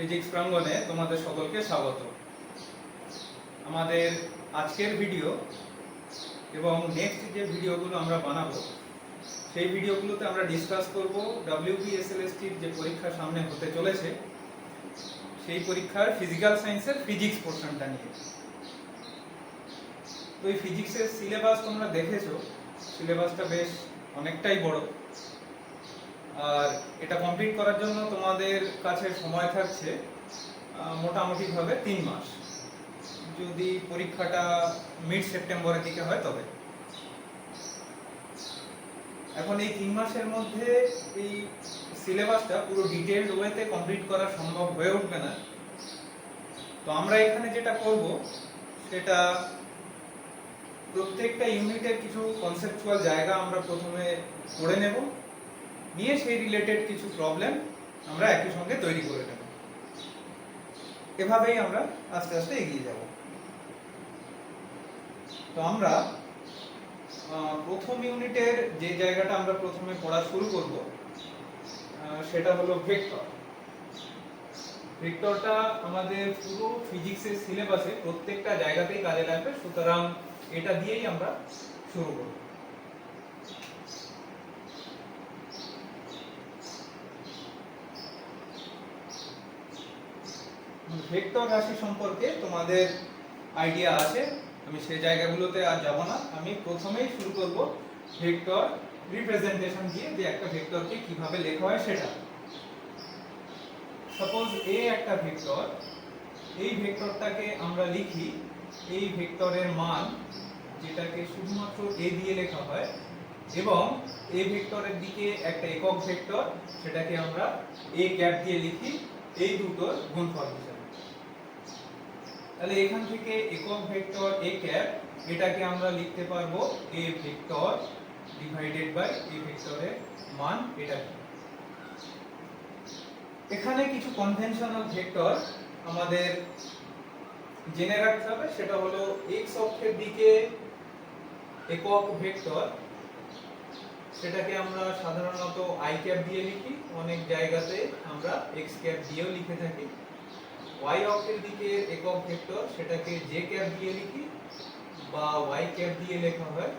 Physics প্রাঙ্গনে তোমাদের সকলকে স্বাগত। আমাদের আজকের ভিডিও এবং নেক্সট যে ভিডিওগুলো আমরা বানাবো, সেই ভিডিওগুলোতে আমরা ডিসকাস করব ডাব্লিউবিএসএলএসটির যে পরীক্ষা সামনে হতে চলেছে, সেই পরীক্ষার ফিজিক্যাল সায়েন্সের ফিজিক্স পোর্শনটা নিয়ে। তো এই ফিজিক্সের সিলেবাস তোমরা দেখেছ সিলেবাসটা বেশ অনেকটাই বড়। আর এটা কমপ্লিট করার জন্য তোমাদের কাছে সময় থাকছে মোটামুটিভাবে তিন মাস। যদি পরীক্ষাটা মিড সেপ্টেম্বরের দিকে হয় তবে। এখন এই তিন মাসের মধ্যে এই সিলেবাসটা পুরো ডিটেলড ওয়েতে কমপ্লিট করা সম্ভব হয়ে উঠবে না। তো আমরা এখানে যেটা করব, সেটা প্রত্যেকটা ইউনিটের কিছু কনসেপচুয়াল জায়গা আমরা প্রথমে পড়ে নেব। নিয়ে সেই রিলেটেড কিছু প্রবলেম আমরা একই সঙ্গে তৈরি করে নেব। এভাবেই আমরা আস্তে আস্তে এগিয়ে যাব। তো আমরা প্রথম ইউনিটের যে জায়গাটা আমরা প্রথমে পড়া শুরু করব সেটা হলো ভেক্টর। ভেক্টরটা আমাদের পুরো ফিজিক্সের সিলেবাসে প্রত্যেকটা জায়গাতেই কাজে লাগবে, সুতরাং এটা দিয়েই আমরা শুরু করব। ভেক্টর রাশি সম্পর্কে তোমাদের আইডিয়া আছে। আমি সেই জায়গাগুলোতে আর যাব না। আমি প্রথমেই শুরু করব ভেক্টর রিপ্রেজেন্টেশন দিয়ে যে একটা ভেক্টরকে কীভাবে লেখা হয় সেটা। সাপোজ এ একটা ভেক্টর, এই ভেক্টরটাকে আমরা লিখি, এই ভেক্টরের মান যেটাকে শুধুমাত্র এ দিয়ে লেখা হয় এবং এই ভেক্টরের দিকে একটা একক ভেক্টর, সেটাকে আমরা এ ক্যাপ দিয়ে লিখি। এই দুটোর গুণফল হিসাবে। তাহলে এখান থেকে একক ভেক্টর এ ক্যাপ, এটাকে আমরা লিখতে পারব A vector divided by A ভেক্টরের মান এটা এখানে কিছু কনভেনশনাল ভেক্টর আমাদের জেনে রাখতে হবে, সেটা হলো এক্স অক্ষের দিকে একক ভেক্টর, সেটাকে আমরা সাধারণত আই ক্যাপ দিয়ে লিখি, অনেক জায়গাতে আমরা এক্স ক্যাপ দিয়েও লিখে থাকি। ওয়াই অক্ষের দিকে একক ভেক্টর, সেটাকে জে ক্যাপ দিয়ে লিখি বা ওয়াই ক্যাপ দিয়ে লেখা হয়।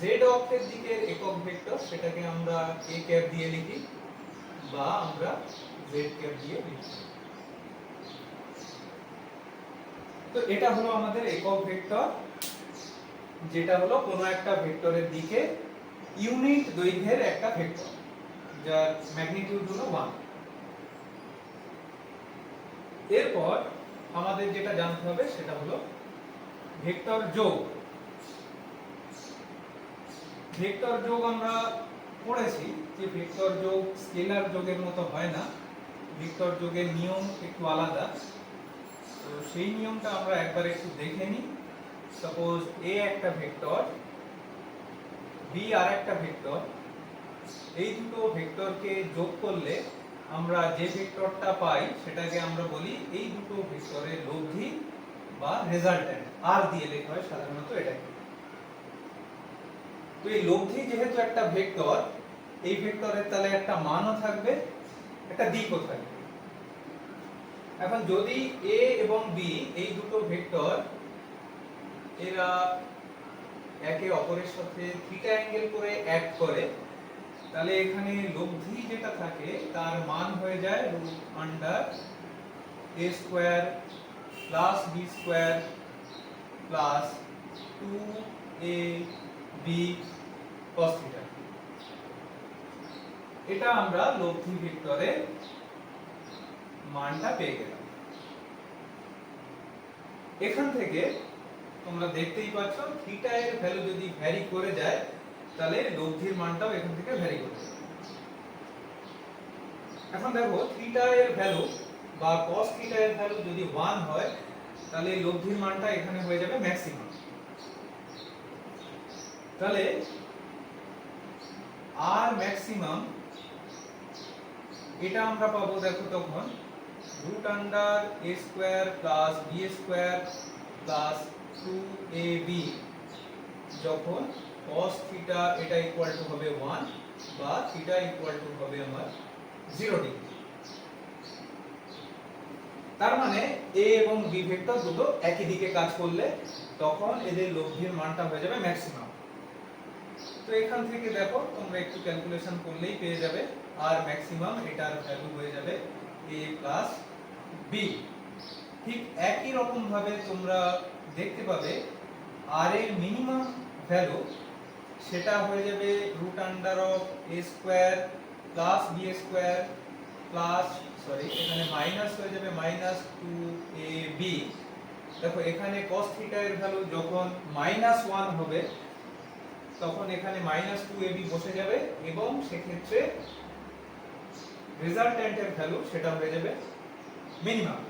জেড অক্ষের দিকে একক ভেক্টর, সেটাকে আমরা এ ক্যাপ দিয়ে লিখি বা আমরা জেড ক্যাপ দিয়ে লিখি। তো এটা হলো আমাদের একক ভেক্টর, যেটা হলো কোনো একটা ভেক্টরের দিকে ইউনিট দৈর্ঘ্যের একটা ভেক্টর, যার ম্যাগনিটিউড হলো 1 এরপর আমাদের যেটা জানতে হবে সেটা হলো ভেক্টর যোগ। ভেক্টর যোগ আমরা পড়েছি যে ভেক্টর যোগ স্কেলার যোগের মতো হয় না। ভেক্টর যোগের নিয়ম একটু আলাদা। তো সেই নিয়মটা আমরা একবার একটু দেখে নিই। সাপোজ এ একটা ভেক্টর বি আর একটা ভেক্টর। এই দুটো ভেক্টরকে যোগ করলে আমরা যে ভেক্টরটা পাই সেটাকে আমরা বলি এই দুটো ভেক্টরের লব্ধি বা রেজাল্ট্যান্ট আর দিয়ে লেখা হয় সাধারণত এটাকে। তো এই লব্ধি যেহেতু একটা ভেক্টর এই ভেক্টরের তাহলে একটা মানও থাকবে, একটা দিকও থাকবে। এখন যদি এ এবং বি এই দুটো ভেক্টর এরা একে অপরের সাথে থিটা অ্যাঙ্গেল করে অ্যাড করে তাহলে এখানে লব্ধি যেটা থাকে, তার মান হয়ে যায় root under A square plus B square plus two A B cos এটা আমরা লব্ধি ভেক্টরের মানটা পেয়ে গেলাম। এখান থেকে তোমরা দেখতেই পাচ্ছ থিটা এর ভ্যালু যদি ভ্যারি করে যায় তাহলে লব্ধির মানটাও এখান থেকে ভ্যারি করবে এখন দেখো থিটা এর ভ্যালু বা cos থিটা এর ভ্যালু যদি 1 হয়, তাহলে লব্ধির মানটা এখানে হয়ে যাবে ম্যাক্সিমাম তাহলে আর ম্যাক্সিমাম এটা আমরা পাবো দেখো তখন A square plus B square plus two A B যখন cos থিটা এটা ইকুয়াল টু হবে 1 বা থিটা ইকুয়াল টু হবে আমার 0 ডিগ্রি তার মানে এ এবং বি ভেক্টর দুটো একই দিকে কাজ করলে তখন এদের লব্ধির মানটা হয়ে যাবে ম্যাক্সিমাম তো এখান থেকে দেখো, তোমরা একটু ক্যালকুলেশন করলেই পেয়ে যাবে, আর ম্যাক্সিমাম এটার ভ্যালু হয়ে যাবে a প্লাস বি ঠিক একই রকম ভাবে তোমরা দেখতে পাবে আর এর মিনিমাম ভ্যালু সেটা হয়ে যাবে root under of A square plus B square plus sorry এখানে মাইনাস হয়ে যাবে মাইনাস টু এ বি দেখো, এখানে cos থিটা এর ভ্যালু যখন মাইনাস ওয়ান হবে, তখন এখানে মাইনাস টু এ বি বসে যাবে এবং সেক্ষেত্রে রেজাল্ট্যান্টের ভ্যালু সেটা হয়ে যাবে মিনিমাম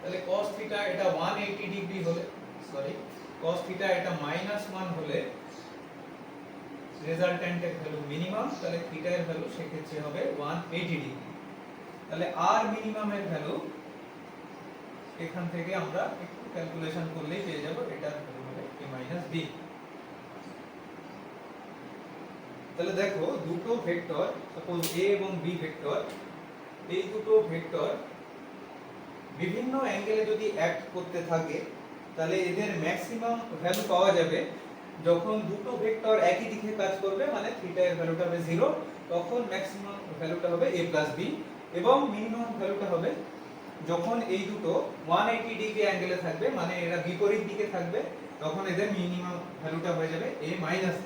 তাহলে cos থিটা এটা 180 ডিগ্রি হলে সরি cos থিটা এটা মাইনাস ওয়ান হলে রেজাল্ট্যান্টের ভ্যালু মিনিমাম তাহলে থিটা এর ভ্যালু সেক্ষেত্রে হবে 180 ডিগ্রি তাহলে আর মিনিমাম এর ভ্যালু এখান থেকে আমরা একটু ক্যালকুলেশন করলেই পেয়ে যাব ভ্যালু হবে a b. তাহলে দেখো, দুটো ভেক্টর সাপোজ a এবং b ভেক্টর এই দুটো ভেক্টর বিভিন্ন অ্যাঙ্গেলে যদি অ্যাক্ট করতে থাকে, তাহলে এদের ম্যাক্সিমাম ভ্যালু পাওয়া যাবে যখন দুটো ভেক্টর একই দিকে কাজ করবে মানে থিটা এর ভ্যালুটা হবে 0 তখন ম্যাক্সিমাম ভ্যালুটা হবে a b এবং মিনিমাম ভ্যালুটা হবে যখন এই দুটো 180 ডিগ্রি অ্যাঙ্গেলে থাকবে মানে এরা বিপরীত দিকে থাকবে, তখন এদের মিনিমাম ভ্যালুটা হয়ে যাবে a মাইনাস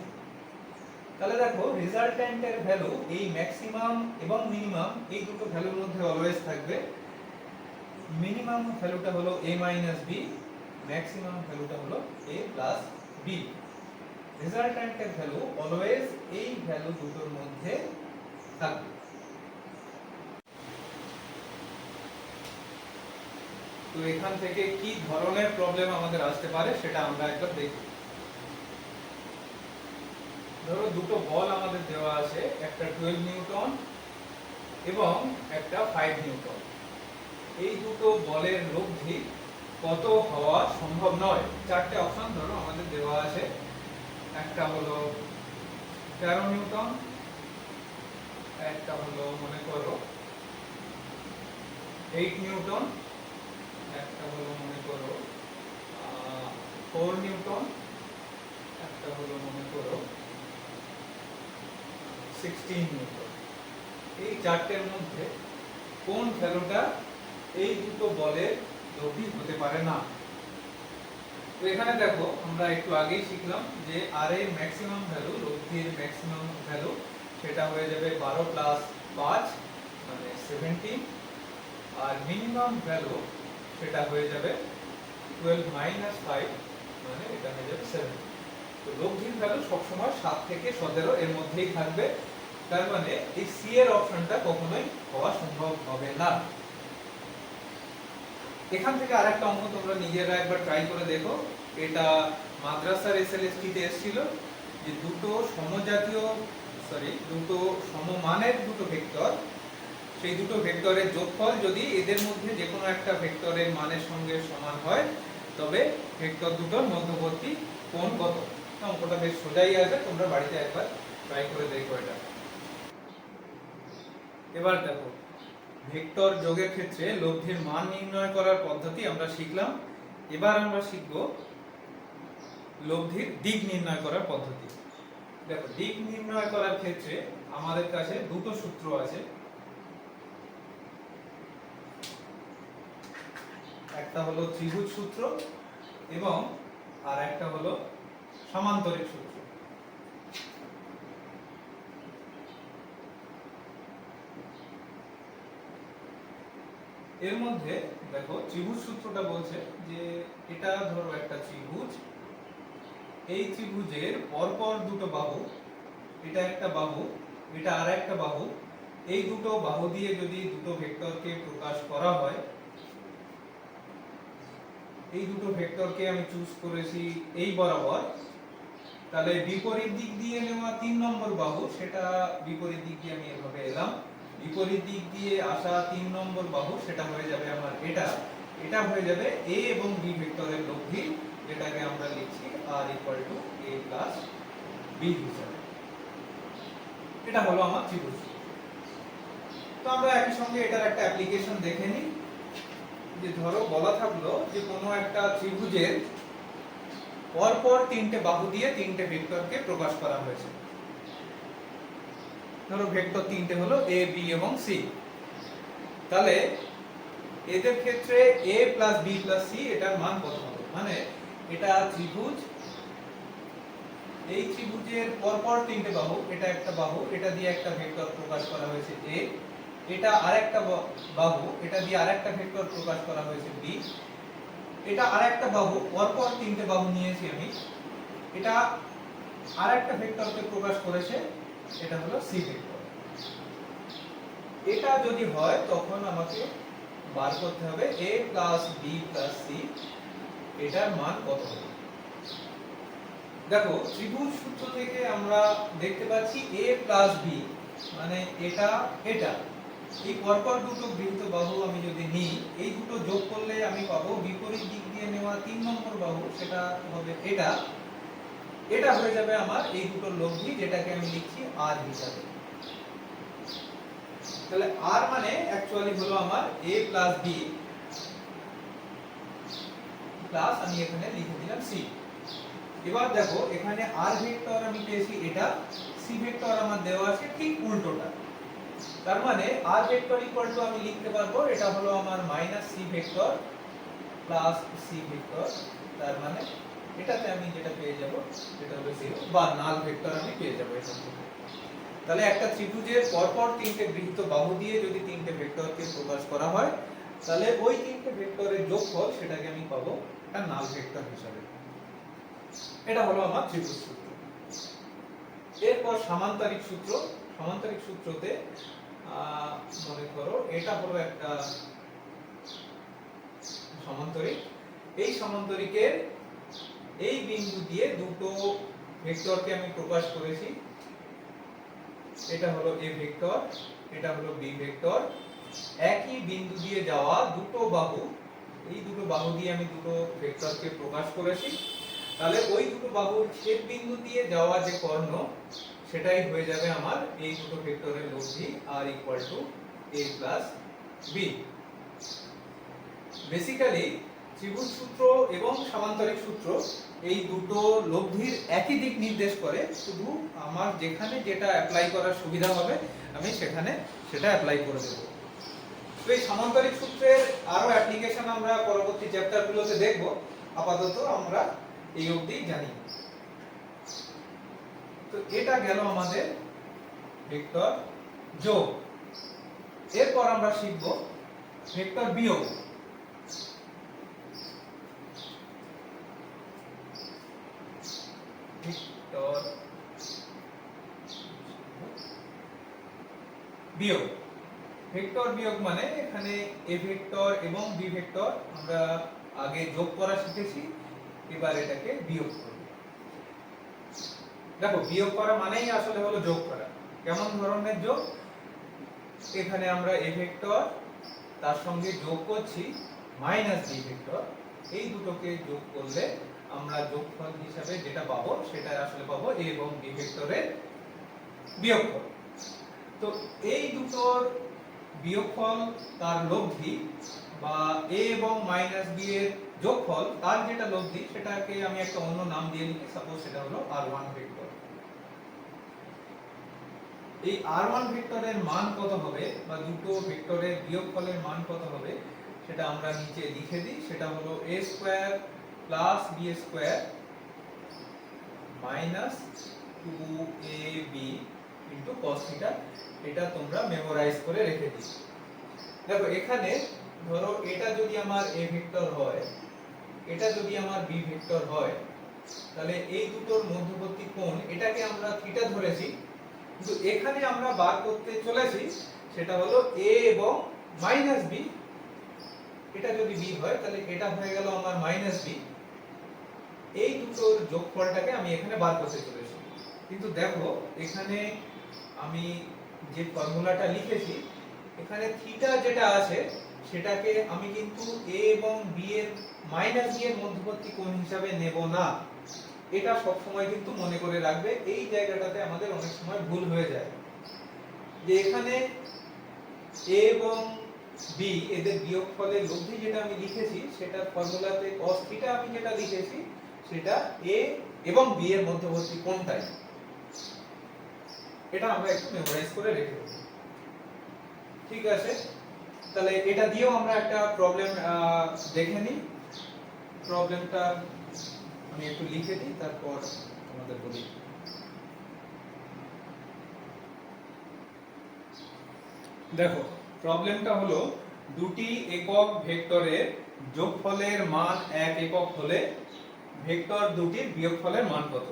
তাহলে দেখো রেজাল্ট্যান্টের ভ্যালু এই ম্যাক্সিমাম এবং মিনিমাম এই দুটো ভ্যালুর মধ্যে অলওয়েজ থাকবে। মিনিমাম ভ্যালুটা হলো a মাইনাস b ম্যাক্সিমাম ভ্যালুটা হলো a প্লাস b রেজাল্ট্যান্টের ভ্যালু অলওয়েজ এই ভ্যালু দুটোর মধ্যে থাকবে। তো এখান থেকে কি ধরনের প্রবলেম আমাদের আসতে পারে সেটা আমরা একবার দেখি ধরো দুটো বল আমাদের দেওয়া আছে, একটা 12 নিউটন এবং একটা 5 নিউটন। এই দুটো বলের লব্ধি কত হওয়া সম্ভব নয়? চারটে অপশন ধরো আমাদের দেওয়া আছে। একটা হলো 13 নিউটন, একটা হলো মনে করো 8 নিউটন, একটা হলো মনে করো 4 নিউটন, একটা হলো মনে করো 16 নিউটন। এই চারটের মধ্যে কোন ভ্যালুটা এই দুটো বলের লব্ধি হতে পারে না? তো এখানে দেখো, আমরা একটু আগেই শিখলাম যে আর এর ম্যাক্সিমাম ভ্যালু লব্ধির ম্যাক্সিমাম ভ্যালু সেটা হয়ে যাবে 12 প্লাস 5 মানে 17 আর মিনিমাম ভ্যালু সেটা হয়ে যাবে 12 মাইনাস 5 মানে এটা হয়ে যাবে 7 তো লব্ধির ভ্যালু সবসময় 7 থেকে 17 এর মধ্যেই থাকবে। তার মানে এই সি এর অপশনটা কখনোই হওয়া সম্ভব হবে না। এখান থেকে আরেকটা অঙ্ক তোমরা নিজেরা একবার ট্রাই করে দেখো। এটা মাদ্রাসার এসএলএসটি তে এসেছিল যে দুটো সমজাতীয় সরি দুটো সমমানের দুটো ভেক্টর। সেই দুটো ভেক্টরের যোগফল যদি এদের মধ্যে যে কোনো একটা ভেক্টরের মানের সঙ্গে সমান হয়, তবে ভেক্টর দুটোর মধ্যবর্তী কোণ কত? অঙ্কটা বেশ সোজাই আছে, তোমরা বাড়িতে একবার ট্রাই করে দেখো এটা। এবার দেখো ভেক্টর যোগের ক্ষেত্রে লব্ধির মান নির্ণয় করার পদ্ধতি আমরা শিখলাম। এবার আমরা শিখব লব্ধির দিক নির্ণয় করার পদ্ধতি। দেখো, দিক নির্ণয় করার ক্ষেত্রে আমাদের কাছে দুটো সূত্র আছে। একটা হলো ত্রিভুজ সূত্র এবং আর একটা হলো সমান্তরিক সূত্র। এর মধ্যে দেখো ত্রিভুজ সূত্রটা বলছে যে এটা ধরো একটা ত্রিভুজ। এই ত্রিভুজের পরপর দুটো বাহু, এটা একটা বাহু, এটা আর একটা বাহু, এই দুটো বাহু দিয়ে যদি দুটো ভেক্টরকে প্রকাশ করা হয়, এই দুটো ভেক্টরকে আমি চুজ করেছি এই বরাবর, তাহলে বিপরীত দিক দিয়ে নেওয়া তিন নম্বর বাহু, সেটা বিপরীত দিক দিয়ে আমি এভাবে এলাম। বিপরীত দিক দিয়ে আসা তিন নম্বর বাহু, সেটা হয়ে যাবে আমার এটা। এটা হয়ে যাবে এ এবং b ভেক্টরের লব্ধি, যেটাকে আমরা লিখছি r equal to a plus b হিসাবে। এটা হলো আমার ত্রিভুজ। তো আমরা একই সঙ্গে এটার একটা অ্যাপ্লিকেশন দেখে নিই। যে ধরো বলা থাকল যে কোনো একটা ত্রিভুজের পরপর তিনটে বাহু দিয়ে তিনটে ভেক্টরকে প্রকাশ করা হয়েছে। ধরো ভেক্টর তিনটে হলো এ বি এবং সি তাহলে এদের ক্ষেত্রে a plus b plus c এটার মান কত হবে? মানে এটা ত্রিভুজ। এই ত্রিভুজের পরপর তিনটে বাহু, এটা একটা বাহু, এটা দিয়ে একটা ভেক্টর প্রকাশ করা হয়েছে এ এটা আরেকটা বাহু, এটা দিয়ে আরেকটা ভেক্টর প্রকাশ করা হয়েছে বি এটা আরেকটা বাহু, পরপর তিনটে বাহু নিয়েছি আমি। এটা আরেকটা ভেক্টরকে প্রকাশ করেছে এটা হলো সি ভেক্টর এটা যদি হয়, তখন আমাকে বার করতে হবে a plus b plus c এটার মান কত হবে? দেখো, ত্রিভুজ সূত্র থেকে আমরা দেখতে পাচ্ছি এ প্লাস বি মানে এটা এটা। এই পরপর দুটো গৃহীত বাহু আমি যদি নিই, এই দুটো যোগ করলে আমি পাবো বিপরীত দিক দিয়ে নেওয়া তিন নম্বর বাহু, সেটা হবে এটা। এটা হয়ে যাবে আমার এই দুটো লব্ধি যেটাকে আমি লিখছি আর হিসাবে। তাহলে আর মানে অ্যাকচুয়ালি হলো আমার a প্লাস বি প্লাস আমি এখানে লিখে দিলাম সি এবার দেখো, এখানে আর ভেক্টর আমি পেয়েছি এটা সি ভেক্টর আমার দেওয়া আছে ঠিক উল্টোটা। তার মানে আর ভেক্টর ইকুয়াল টু আমি লিখতে পারব, এটা হলো আমার minus c vector plus c vector তার মানে এটাতে আমি যেটা পেয়ে যাব, সেটা হলো জিরো বা নাল ভেক্টর আমি পেয়ে যাব এখান থেকে। তাহলে একটা ত্রিভুজের পরপর তিনটে গৃহীত বাহু দিয়ে যদি তিনটে ভেক্টরকে প্রকাশ করা হয়, তাহলে ওই তিনটে ভেক্টরের যোগফল সেটাকে আমি পাবো একটা নাল ভেক্টর হিসাবে। এটা হলো আমার ত্রিভুজ সূত্র। এরপর সামান্তরিক সূত্র, সামান্তরিক সূত্রতে মনে করো এটা হলো একটা সমান্তরিক। এই সমান্তরিকের এই বিন্দু দিয়ে দুটো ভেক্টরকে আমি প্রকাশ করেছি। এটা হলো এ ভেক্টর, এটা হলো বি ভেক্টর। একই বিন্দু দিয়ে যাওয়া দুটো বাহু, এই দুটো বাহু দিয়ে আমি দুটো ভেক্টরকে প্রকাশ করেছি। তাহলে ওই দুটো বাহুর ছেদ বিন্দু দিয়ে যাওয়া যে কর্ণ, সেটাই হয়ে যাবে আমার এই দুটো ভেক্টরের লব্ধি আর equal to a plus b basically ত্রিভুজ সূত্র এবং সামান্তরিক সূত্র এই দুটো লব্ধির একই দিক নির্দেশ করে, শুধু আমার যেখানে যেটা অ্যাপ্লাই করার সুবিধা হবে, আমি সেখানে সেটা অ্যাপ্লাই করে দেব। তো এই সামান্তরিক সূত্রের আরও অ্যাপ্লিকেশন আমরা পরবর্তী চ্যাপ্টারগুলোতে দেখব। আপাতত আমরা এই অবধি জানি। তো এটা গেল আমাদের ভেক্টর যোগ। এরপর আমরা শিখব ভেক্টর বিয়োগ ভেক্টর বিয়োগ। ভেক্টর বিয়োগ মানে এখানে এ ভেক্টর এবং বি ভেক্টর আমরা আগে যোগ করা শিখেছি, এবার এটাকে বিয়োগ করব। দেখো, বিয়োগ করা মানেই আসলে হলো যোগ করা। কেমন ধরনের যোগ? এখানে আমরা এ ভেক্টর, তার সঙ্গে যোগ করছি, মাইনাস বি ভেক্টর, এই দুটোকে যোগ করলে আমরা যোগফল হিসাবে যেটা পাবো, সেটা আসলে পাবো a এবং বি ভেক্টরের বিয়োগফল। তো এই দুটোর বিয়োগফল তার লব্ধি বা a এবং মাইনাস b এর যোগফল তার যেটা লব্ধি, সেটাকে আমি একটা অন্য নাম দিয়ে লিখি সাপোজ সেটা হলো r1 ভেক্টর। এই r1 ভেক্টরের মান কত হবে বা দুটো ভেক্টরের বিয়োগফলের মান কত হবে, সেটা আমরা নিচে লিখে দিই। সেটা হলো a square plus b square minus 2ab into cos theta এটা তোমরা মেমোরাইজ করে রেখে দিই দেখো, এখানে ধরো এটা যদি আমার a ভেক্টর হয়, এটা যদি আমার b ভেক্টর হয়, তাহলে এই দুটোর মধ্যবর্তী কোণ, এটাকে আমরা থিটা ধরেছি, কিন্তু এখানে আমরা বার করতে চলেছি, সেটা হলো a এবং মাইনাস b এটা যদি b হয়, তাহলে এটা হয়ে গেল আমার মাইনাস b এই দুটোর যোগফলটাকে আমি এখানে বার করতে চলেছি। কিন্তু দেখো, এখানে আমি যে ফর্মুলাটা লিখেছি, এখানে থিটা যেটা আছে, সেটাকে আমি কিন্তু এ এবং বি এর মাইনাস b এর মধ্যবর্তী কোণ হিসাবে নেব না। এটা সব সময় কিন্তু মনে করে রাখবে, এই জায়গাটাতে আমাদের অনেক সময় ভুল হয়ে যায়। যে এখানে এ এবং বি, এদের বিয়োগফলের লব্ধি যেটা আমি লিখেছি সেটা ফর্মুলাতে cos থিটা আমি যেটা লিখেছি সেটা a এবং b এর মধ্যবর্তী কোণটাই এটা আমরা একটু মেমোরাইজ করে রেখে দেব। ঠিক আছে? তাহলে এটা দিয়েও আমরা একটা প্রবলেম দেখে নিই। প্রবলেমটা আমি একটু লিখে দিই, তারপর আমাদের বলি। দেখো প্রবলেমটা হলো দুটি একক ভেক্টরের যোগফলের মান এক একক হলে ভেক্টর দুটির বিয়োগফলের মান কত?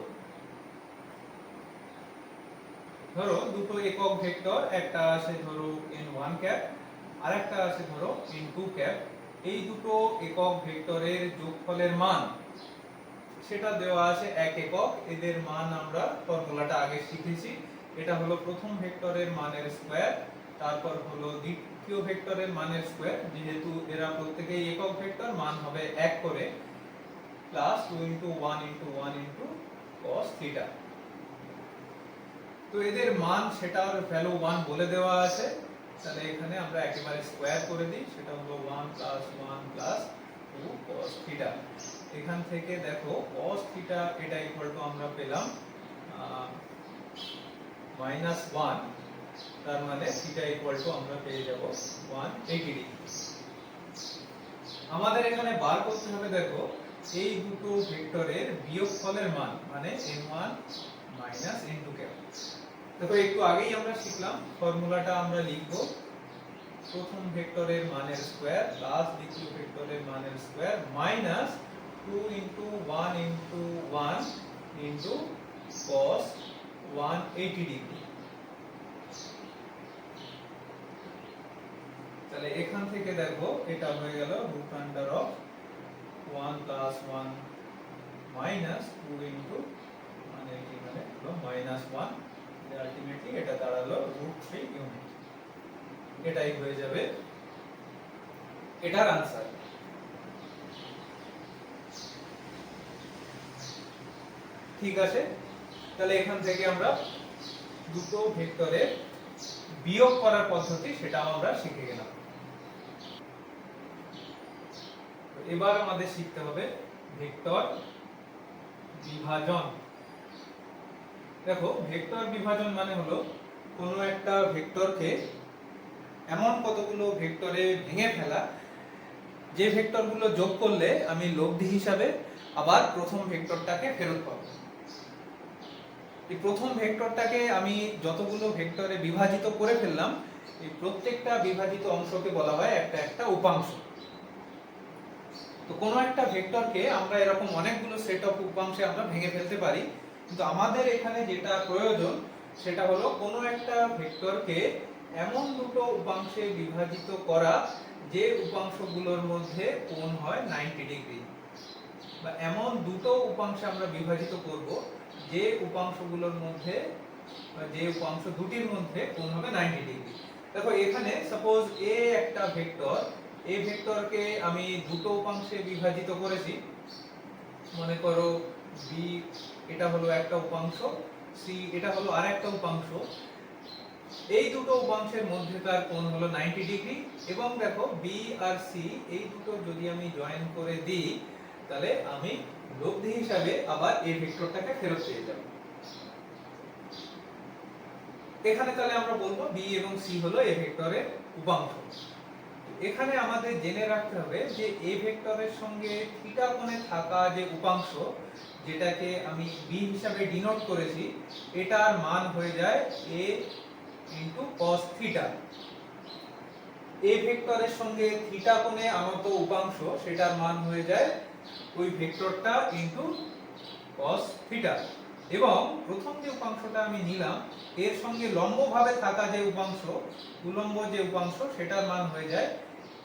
ধরো দুটো একক ভেক্টর, একটা আছে ধরো n1 ক্যাপ আর একটা আছে ধরো n2 ক্যাপ এই দুটো একক ভেক্টরের যোগফলের মান, সেটা দেওয়া আছে এক একক। এদের মান আমরা ফর্মুলাটা আগে শিখেছি। এটা হলো প্রথম ভেক্টরের মানের স্কয়ার তারপর হলো দ্বিতীয় ভেক্টরের মানের স্কয়ার যেহেতু এরা প্রত্যেকেই একক ভেক্টর, মান হবে এক করে। Plus two into one into one into cos theta তো এদের মান সেটার ভ্যালু ওয়ান বলে দেওয়া আছে তাহলে এখানে আমরা একেবারে স্কোয়ার করে দিই সেটা হলো one plus one plus two cos theta এখান থেকে দেখো কস থিটা এটা ইকুয়াল টু আমরা পেলাম মাইনাস ওয়ান তার মানে থিটা ইকুয়াল টু আমরা পেয়ে যাব ওয়ান এইটি ডিগ্রি আমাদের এখানে বার করতে হবে দেখো এই দুটো ভেক্টরের বিয়োগফলের মান মানে n1 মাইনাস n2 ক্যাপ দেখো, একটু আগেই আমরা শিখলাম, ফর্মুলাটা আমরা লিখব। প্রথম ভেক্টরের মানের স্কয়ার প্লাস দ্বিতীয় ভেক্টরের মানের square minus 2 into 1 into 1 into cos 180 degree তাহলে এখান থেকে দেখো, এটা হয়ে গেল root under of 1 plus 1 minus 2 into মানে এখানে হলো মাইনাস 1 আলটিমেটলি এটা দাঁড়াল রুট 3 ইউনিট এটাই হয়ে যাবে এটার আনসার ঠিক আছে? তাহলে এখান থেকে আমরা দুটো ভেক্টরের বিয়োগ করার পদ্ধতি সেটা আমরা শিখে গেলাম তো এবার আমাদের শিখতে হবে ভেক্টর বিভাজন। দেখো, ভেক্টর বিভাজন মানে হলো কোনো একটা ভেক্টরকে এমন কতগুলো ভেক্টরে ভেঙে ফেলা, যে ভেক্টরগুলো যোগ করলে আমি লব্ধি হিসাবে আবার প্রথম ভেক্টরটাকে ফেরত পাবো। এই প্রথম ভেক্টরটাকে আমি যতগুলো ভেক্টরে বিভাজিত করে ফেললাম, এই প্রত্যেকটা বিভাজিত অংশকে বলা হয় একটা একটা উপাংশ। তো কোনো একটা ভেক্টরকে আমরা এরকম অনেকগুলো সেট অফ উপাংশে আমরা ভেঙে ফেলতে পারি। কিন্তু আমাদের এখানে যেটা প্রয়োজন, সেটা হলো কোনো একটা ভেক্টরকে এমন দুটো উপাংশে বিভাজিত করা যে উপাংশগুলোর মধ্যে কোণ হয় 90 ডিগ্রি বা এমন দুটো উপাংশে আমরা বিভাজিত করব যে উপাংশগুলোর মধ্যে যে উপাংশ দুটির মধ্যে কোণ হবে 90 ডিগ্রি দেখো এখানে সাপোজ এ একটা ভেক্টর এ ভেক্টরকে আমি দুটো উপাংশে বিভাজিত করেছি। মনে করো বি এটা হলো একটা উপাংশ সি এটা হলো আরেকটা উপাংশ। এই দুটো উপাংশের মধ্যেকার কোণ হলো 90 ডিগ্রি এবং দেখো বি আর সি এই দুটো যদি আমি জয়েন করে দিই, তাহলে আমি লব্ধি হিসাবে আবার এই ভেক্টরটাকে ফেরত পেয়ে যাব। এখানে তাহলে আমরা বলব বি এবং সি হলো এ ভেক্টরের উপাংশ। এখানে আমাদের জেনে রাখতে হবে যে এ ভেক্টরের সঙ্গে থিটা কোণে থাকা যে উপাংশ, যেটাকে আমি বি হিসাবে ডিনোট করেছি, এটার মান হয়ে যায় a into cos theta a ভেক্টরের সঙ্গে থিটা কোণে আনত উপাংশ, সেটার মান হয়ে যায় ওই ভেক্টরটা ইনটু cos থিটা এবং প্রথম যে উপাংশটা আমি নিলাম, এর সঙ্গে লম্বভাবে থাকা যে উপাংশ, উলম্ব যে উপাংশ, সেটার মান হয়ে যায়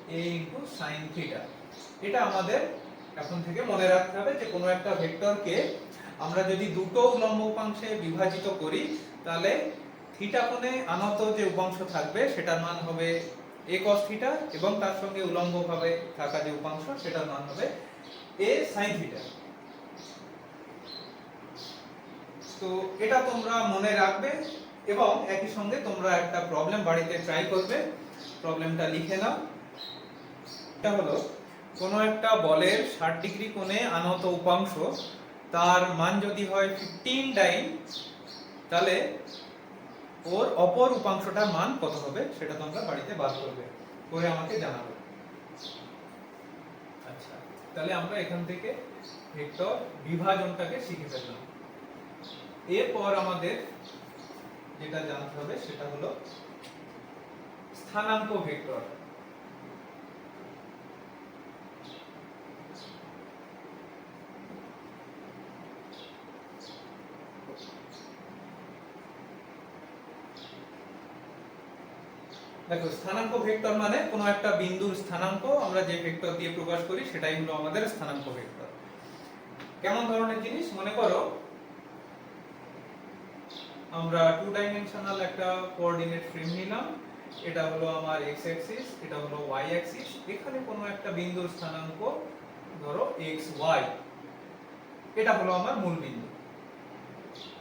a ইনটু sin থিটা এটা আমাদের এখন থেকে মনে রাখতে হবে যে কোনো একটা ভেক্টরকে আমরা যদি দুটো উলম্ব উপাংশে বিভাজিত করি, তাহলে থিটা কোণে আনত যে উপাংশ থাকবে, সেটার মান হবে a cos থিটা এবং তার সঙ্গে উলম্বভাবে থাকা যে উপাংশ, সেটার মান হবে a sin থিটা তো এটা তোমরা মনে রাখবে এবং একই সঙ্গে তোমরা একটা প্রবলেম বাড়িতে ট্রাই করবে। প্রবলেমটা লিখে নাও। এটা হলো, কোনো একটা বলের ষাট ডিগ্রি কোণে আনত উপাংশ, তার মান যদি হয় ফিফটিন ডাইন, তাহলে ওর অপর উপাংশটার মান কত হবে সেটা তোমরা বাড়িতে বার করবে, করে আমাকে জানাবে। আচ্ছা তাহলে আমরা এখান থেকে ভেক্টর বিভাজনটাকে শিখে ফেললাম। এরপর আমাদের যেটা জানতে হবে সেটা হলো স্থানাঙ্ক ভেক্টর। দেখো, স্থানাঙ্ক ভেক্টর মানে কোনো একটা বিন্দুর স্থানাঙ্ক আমরা যে ভেক্টর দিয়ে প্রকাশ করি, সেটাই হলো আমাদের স্থানাঙ্ক ভেক্টর। কেমন ধরনের জিনিস? মনে করো, আমরা টু ডাইমেনশনাল একটা কোঅর্ডিনেট ফ্রেম নিলাম, এটা হলো আমার এক্স অ্যাক্সিস এটা হলো ওয়াই অ্যাক্সিস এখানে কোনো একটা বিন্দুর স্থানাঙ্ক ধরো এক্স ওয়াই এটা হলো আমার মূল বিন্দু।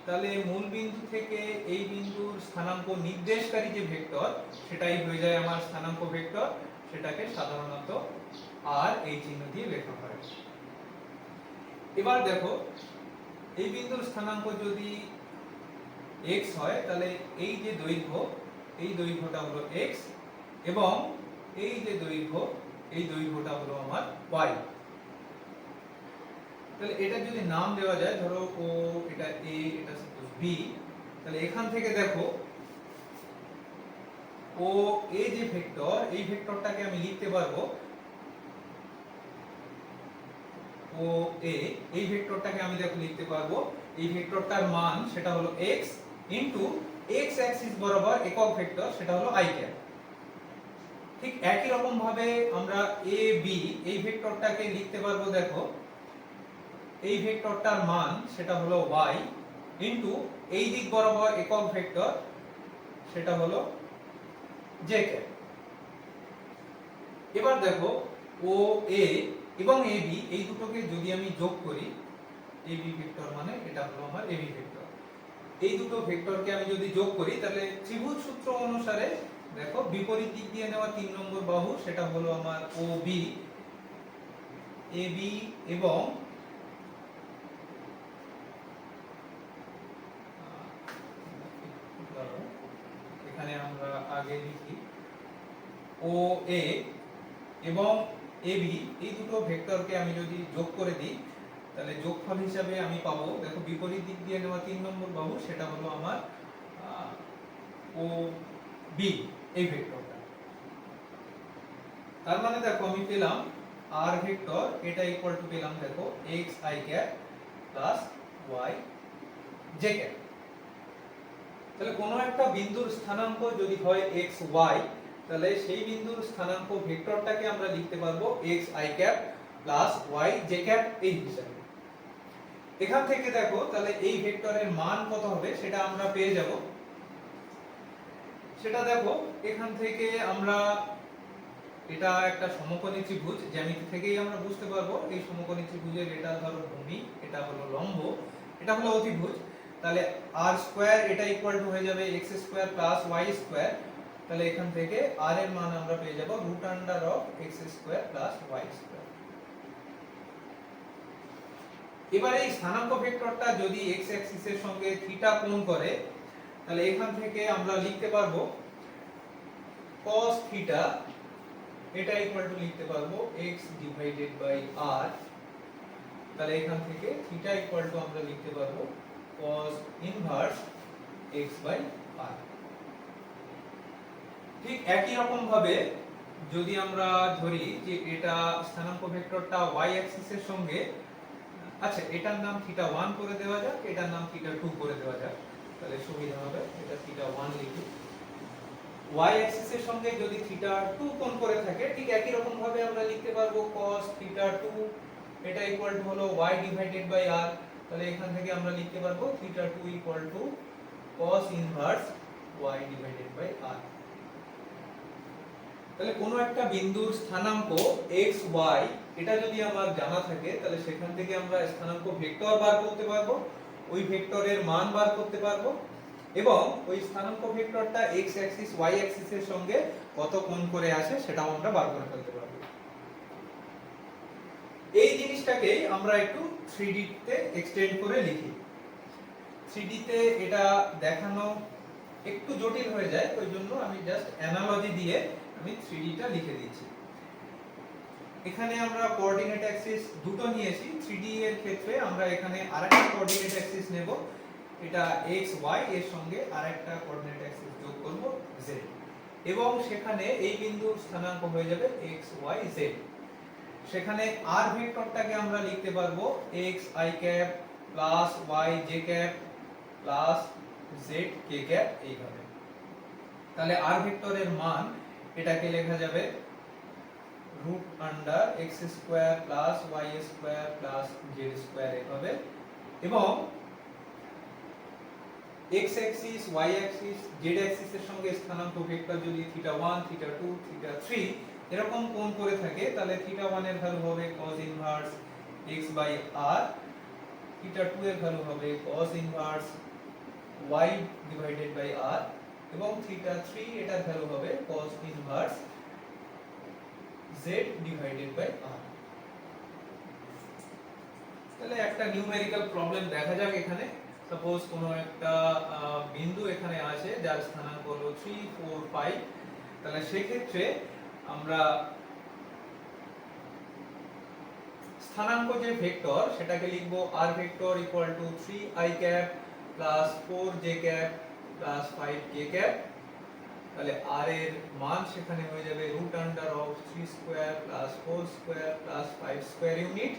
তাহলে মূল বিন্দু থেকে এই বিন্দুর স্থানাঙ্ক নির্দেশকারী যে ভেক্টর, সেটাই হয়ে যায় আমার স্থানাঙ্ক ভেক্টর, সেটাকে সাধারণত আর এই চিহ্ন দিয়ে লেখা হয়। এবার দেখো, এই বিন্দুর স্থানাঙ্ক যদি x হয়, তাহলে এই যে দৈর্ঘ্য, এই দৈর্ঘ্যটা হলো x এবং এই যে দৈর্ঘ্য, এই দৈর্ঘ্যটা হলো আমার y তাহলে এটা যদি নাম দেওয়া যায়, ধরো ও, এটা a এটা b, তাহলে এখান থেকে দেখো, ও, এ যে ভেক্টর এই ভেক্টরটাকে আমি লিখতে পারব, ও, এ, এই ভেক্টরটাকে আমি দেখো লিখতে পারব, এই ভেক্টরটার মান সেটা হলো x ইনটু x অ্যাক্সিস বরাবর একক ভেক্টর সেটা হলো i ক্যাপ ঠিক একই রকম ভাবে আমরা a, b, এই ভেক্টরটাকে লিখতে পারব, দেখো এই ভেক্টরটার মান সেটা হলো y ইনটু এই দিক বরাবর একক ভেক্টর, সেটা হলো j এবার দেখো, ও এ এবং এ বি এই দুটোকে যদি আমি যোগ করি এ বি ভেক্টর মানে এটা হলো আমার এ বি ভেক্টর। এই দুটো ভেক্টরকে আমি যদি যোগ করি, তাহলে ত্রিভুজ সূত্র অনুসারে দেখো, বিপরীত দিক দিয়ে নেওয়া তিন নম্বর বাহু, সেটা হলো আমার ও বি এ বি এবং ধরো, এখানে আমরা আগে লিখি ও এ এবং এ বি এই দুটো ভেক্টরকে আমি যদি যোগ করে দিই, তাহলে যোগফল হিসাবে আমি পাবো, দেখো বিপরীত দিক দিয়ে নেওয়া তিন নম্বর বাহু, সেটা হলো আমার ও বি এই ভেক্টরটা। তার মানে দেখো আমি পেলাম আর ভেক্টর, এটা ইকুয়াল টু পেলাম, দেখো x i cap plus y j cap তাহলে কোনো একটা বিন্দুর স্থানাঙ্ক যদি হয় এক্স ওয়াই তাহলে সেই বিন্দুর স্থানাঙ্ক ভেক্টরটাকে আমরা লিখতে পারব x i cap plus y j cap এই হিসাবে। এখান থেকে দেখো, তাহলে এই ভেক্টরের মান কত হবে সেটা আমরা পেয়ে যাব। সেটা দেখো, এখান থেকে আমরা, এটা একটা সমকোণী ত্রিভুজ, জ্যামিতি থেকেই আমরা বুঝতে পারব। এই সমকোণী ত্রিভুজের এটা ধরো ভূমি, এটা হলো লম্ব, এটা হলো অতিভুজ। তাহলে আর স্কোয়ার এটা ইকুয়াল টু হয়ে যাবে x square plus y square তাহলে এখান থেকে আর এর মান আমরা পেয়ে যাব root under of x square plus y square এবারে এই স্থানাঙ্ক ভেক্টরটা যদি এক্স অ্যাক্সিসের সঙ্গে থিটা কোণ করে, তাহলে এখান থেকে আমরা লিখতে পারব cos থিটা এটা ইকুয়াল টু লিখতে পারব x ডিভাইডেড বাই r তাহলে এখান থেকে থিটা ইকুয়াল টু আমরা লিখতে পারব cos inverse x by r. ঠিক একই রকম ভাবে যদি আমরা ধরি যে এটা স্থানাঙ্ক ভেক্টরটা y অ্যাক্সিসের সঙ্গে আচ্ছা এটার নাম থিটা 1 করে দেওয়া যাক, এটার নাম থিটা 2 করে দেওয়া যাক। তাহলে সুবিধা হবে, এটা থিটা 1 লিখি। y অ্যাক্সিসের সঙ্গে যদি থিটা 2 কোণ করে থাকে, ঠিক একই রকম ভাবে আমরা লিখতে পারব cos থিটা 2 এটা ইকুয়াল টু হলো y ডিভাইডেড বাই r তাহলে এখান থেকে আমরা লিখতে পারব theta 2 equal to cos inverse y divided by r তাহলে কোনো একটা বিন্দুর স্থানাঙ্ক x, y, এটা যদি আমার জানা থাকে, তাহলে সেখান থেকে আমরা স্থানাঙ্ক ভেক্টর বার করতে পারব, ওই ভেক্টরের মান বার করতে পারব, এবং ওই স্থানাঙ্ক ভেক্টরটা x অ্যাক্সিস y অ্যাক্সিসের সঙ্গে কত কোণ করে আসে সেটাও আমরা বার করে ফেলতে পারব। এই জিনিসটাকে আমরা একটু 3D তে এক্সটেন্ড করে লিখি। 3D তে এটা দেখানো একটু জটিল হয়ে যায়, ওই জন্য আমি জাস্ট অ্যানালজি দিয়ে আমি 3D টা লিখে দিচ্ছি। এখানে আমরা কোঅর্ডিনেট অ্যাক্সিস দুটো নিয়েছি 3D এর ক্ষেত্রে আমরা এখানে আরেকটা কোঅর্ডিনেট অ্যাক্সিস নেব, এটা এক্স ওয়াই এর সঙ্গে আরেকটা কোঅর্ডিনেট অ্যাক্সিস যোগ করব জেড এবং সেখানে এই বিন্দুর স্থানাঙ্ক হয়ে যাবে এক্স ওয়াই z সেখানে r ভেক্টরটাকে আমরা লিখতে পারব x, i cap plus y, j cap plus z, k cap এইভাবে। তাহলে r ভেক্টরের মান এটাকে লেখা যাবে root under x square plus y square plus z square এভাবে এবং x axis y axis z axis এর সঙ্গে স্থানাঙ্ক ভেক্টর যদি থিটা 1 থিটা 2 থিটা 3 এরকম কোণ করে থাকে, তাহলে থিটা 1 এর ভ্যালু হবে cos inverse x by r theta 2 এর ভ্যালু হবে cos inverse y divided by r, এবং থিটা 3 এটার ভ্যালু হবে cos inverse z divided by r. তাহলে একটা নিউমেরিক্যাল প্রবলেম দেখা যাক এখানে। সাপোজ কোনো একটা বিন্দু এখানে আছে, যার স্থানাঙ্ক হলো 3 4 5 তাহলে সেক্ষেত্রে আমরা স্থানাঙ্ক যে ভেক্টর, সেটাকে লিখব r vector equal to 3 i cap plus 4 j cap plus 5 k cap তাহলে r এর মান সেখানে হয়ে যাবে root under of 3 square plus 4 square plus 5 square unit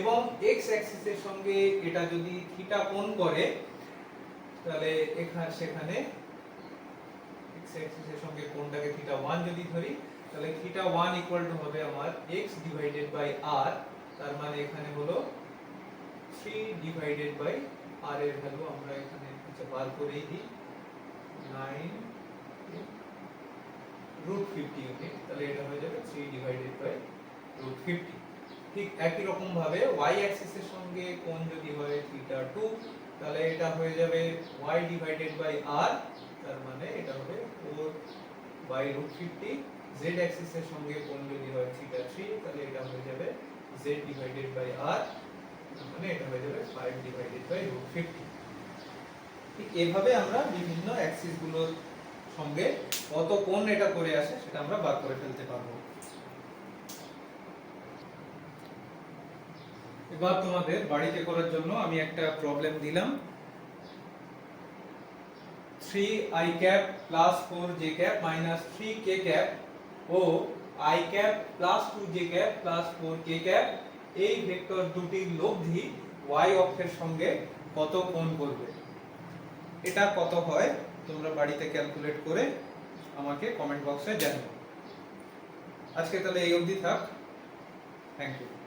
এবং x অ্যাক্সিসের সঙ্গে এটা যদি থিটা কোণ করে, তাহলে এখানে, সেখানে x অ্যাক্সিসের সঙ্গে কোণটাকে থিটা 1 যদি ধরি, তাহলে থিটা 1 ইকুয়াল টু হবে আমার x ডিভাইডেড বাই r, তার মানে এখানে হলো 3 ডিভাইডেড বাই r এর ভ্যালু আমরা এখানে বার করেই দিই। 9 রুট 50 ইউনিট তাহলে এটা হয়ে যাবে 3 ডিভাইডেড বাই রুট 50 ঠিক একই রকম ভাবে y অ্যাক্সিস এর সঙ্গে কোণ যদি হয় থিটা 2 তাহলে এটা হয়ে যাবে y ডিভাইডেড বাই r তার মানে এটা হবে 4 বাই রুট 50 z অ্যাক্সিস এর সঙ্গে কোণ যদি হয় থিটা 3 তাহলে এটা হয়ে যাবে z ডিভাইডেড বাই তার মানে এটা হয়ে যাবে 5 ডিভাইডেড বাই রুট 50 ঠিক এভাবে আমরা বিভিন্ন অ্যাক্সিসগুলোর সঙ্গে কত কোণ এটা করে আসে সেটা আমরা বার করে ফেলতে পারব। এবার তোমাদের বাড়িতে করার জন্য আমি একটা প্রবলেম দিলাম। 3 i cap plus 4 j cap minus 3 k cap O i cap plus 2 j cap plus 4 k cap এই ভেক্টর দুটির লব্ধি y অক্ষের সঙ্গে কত কোণ করবে? এটা কত হয়? তোমরা বাড়িতে ক্যালকুলেট করে আমাকে কমেন্ট বক্সে জানাও। আজকে তাহলে এই অবধি থাক। Thank you